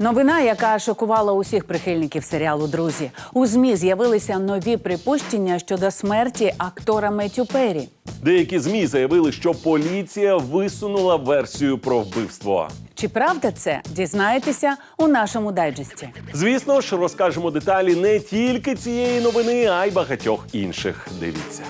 Новина, яка шокувала усіх прихильників серіалу Друзі. У змі з'явилися нові припущення щодо смерті актора Меттю Перрі. Деякі змі заявили, що поліція висунула версію про вбивство. Чи правда це дізнаєтеся у нашому дайджесті? Звісно ж, розкажемо деталі не тільки цієї новини, а й багатьох інших. Дивіться.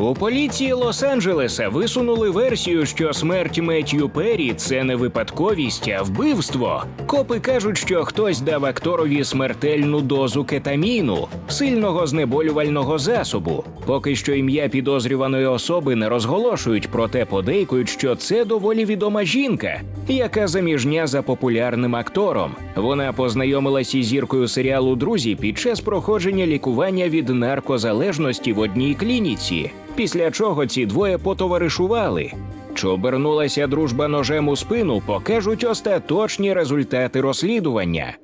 У поліції Лос-Анджелеса висунули версію, що смерть Меттью Перрі – це не випадковість, а вбивство. Копи кажуть, що хтось дав акторові смертельну дозу кетаміну, сильного знеболювального засобу. Поки що ім'я підозрюваної особи не розголошують, проте подейкують, що це доволі відома жінка, яка заміжня за популярним актором. Вона познайомилася із зіркою серіалу Друзі під час проходження лікування від наркозалежності в одній клініці. Після чого ці двоє потоваришували. Чи обернулася дружба ножем у спину, покажуть остаточні результати розслідування.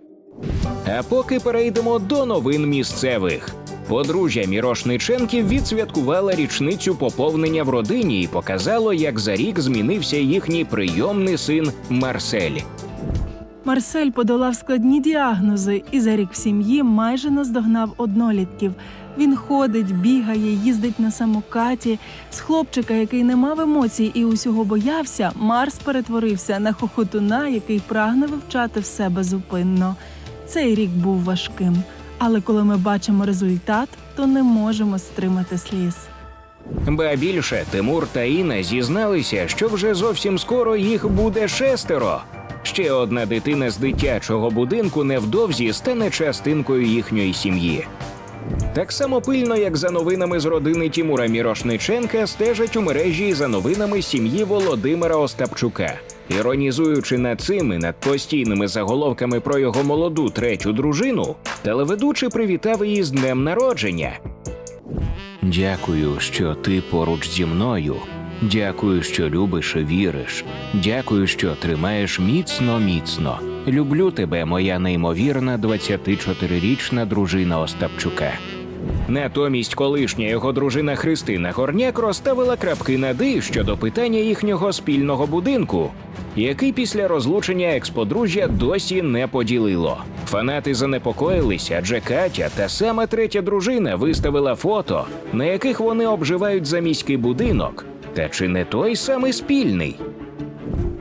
А поки перейдемо до новин місцевих. Подружжя Мірошниченків відсвяткувало річницю поповнення в родині і показало, як за рік змінився їхній прийомний син Марсель. Марсель подолав складні діагнози і за рік в сім'ї майже наздогнав однолітків. Він ходить, бігає, їздить на самокаті. З хлопчика, який не мав емоцій і усього боявся, Марс перетворився на хохотуна, який прагне вивчати все безупинно. Цей рік був важким, але коли ми бачимо результат, то не можемо стримати сліз. Ба більше Тимур та Інна зізналися, що вже зовсім скоро їх буде шестеро. Ще одна дитина з дитячого будинку невдовзі стане частинкою їхньої сім'ї. Так само пильно, як за новинами з родини Тімура Мірошниченка, стежать у мережі за новинами сім'ї Володимира Остапчука. Іронізуючи над цим і над постійними заголовками про його молоду третю дружину, телеведучий привітав її з днем народження. Дякую, що ти поруч зі мною. Дякую, що любиш і віриш. Дякую, що тримаєш міцно, міцно. Люблю тебе, моя неймовірна 24-річна дружина Остапчука. Натомість колишня його дружина Христина Горняк розставила крапки над «і» щодо питання їхнього спільного будинку, який після розлучення експодружжя досі не поділило. Фанати занепокоїлися, адже Катя та сама третя дружина виставила фото, на яких вони обживають заміський будинок. Та чи не той самий спільний?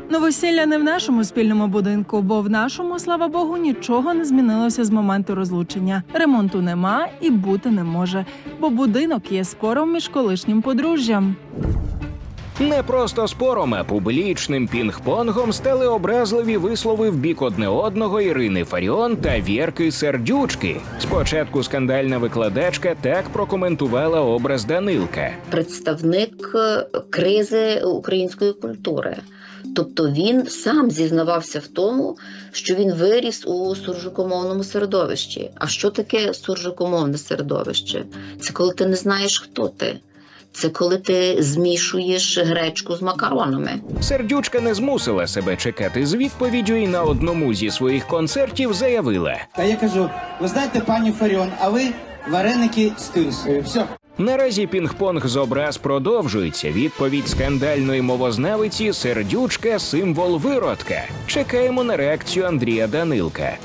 Новосілля не в нашому спільному будинку, бо в нашому, слава Богу, нічого не змінилося з моменту розлучення. Ремонту нема і бути не може, бо будинок є спором між колишнім подружжям. Не просто спором, а публічним пінг-понгом стали образливі вислови в бік одне одного Ірини Фаріон та Вірки Сердючки. Спочатку скандальна викладачка так прокоментувала образ Данилка. представник е, кризи української культури. Тобто він сам зізнавався в тому, що він виріс у суржикомовному середовищі. А що таке суржикомовне середовище? Це коли ти не знаєш, хто ти. Це коли ти змішуєш гречку з макаронами. Сердючка не змусила себе чекати з відповіддю і на одному зі своїх концертів заявила: Та я кажу, ви знаєте, пані Фаріон, а ви вареники з тирсою. Все. Наразі пінг-понг з образ продовжується. Відповідь скандальної мовознавиці сердючка символ виродка. Чекаємо на реакцію Андрія Данилка.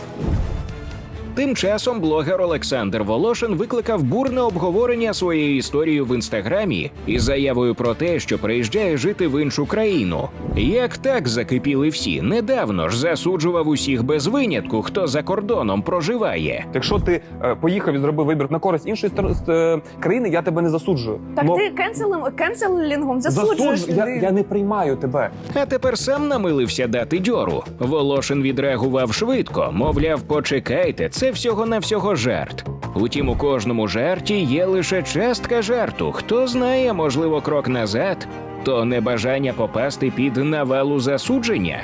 Тим часом блогер Олександр Волошин викликав бурне обговорення своєї історії в інстаграмі із заявою про те, що приїжджає жити в іншу країну. Як так закипіли всі, недавно ж засуджував усіх без винятку, хто за кордоном проживає. Якщо ти е, поїхав і зробив вибір на користь іншої е, країни, я тебе не засуджую. Так Но ти кенселем, кенселінгом засуджуєш засуджу, я, я не приймаю тебе. А тепер сам намилився дати дьору. Волошин відреагував швидко, мовляв, почекайте, це на всього жарт. Утім, у кожному жарті є лише частка жарту. Хто знає, можливо, крок назад, то небажання попасти під навалу засудження.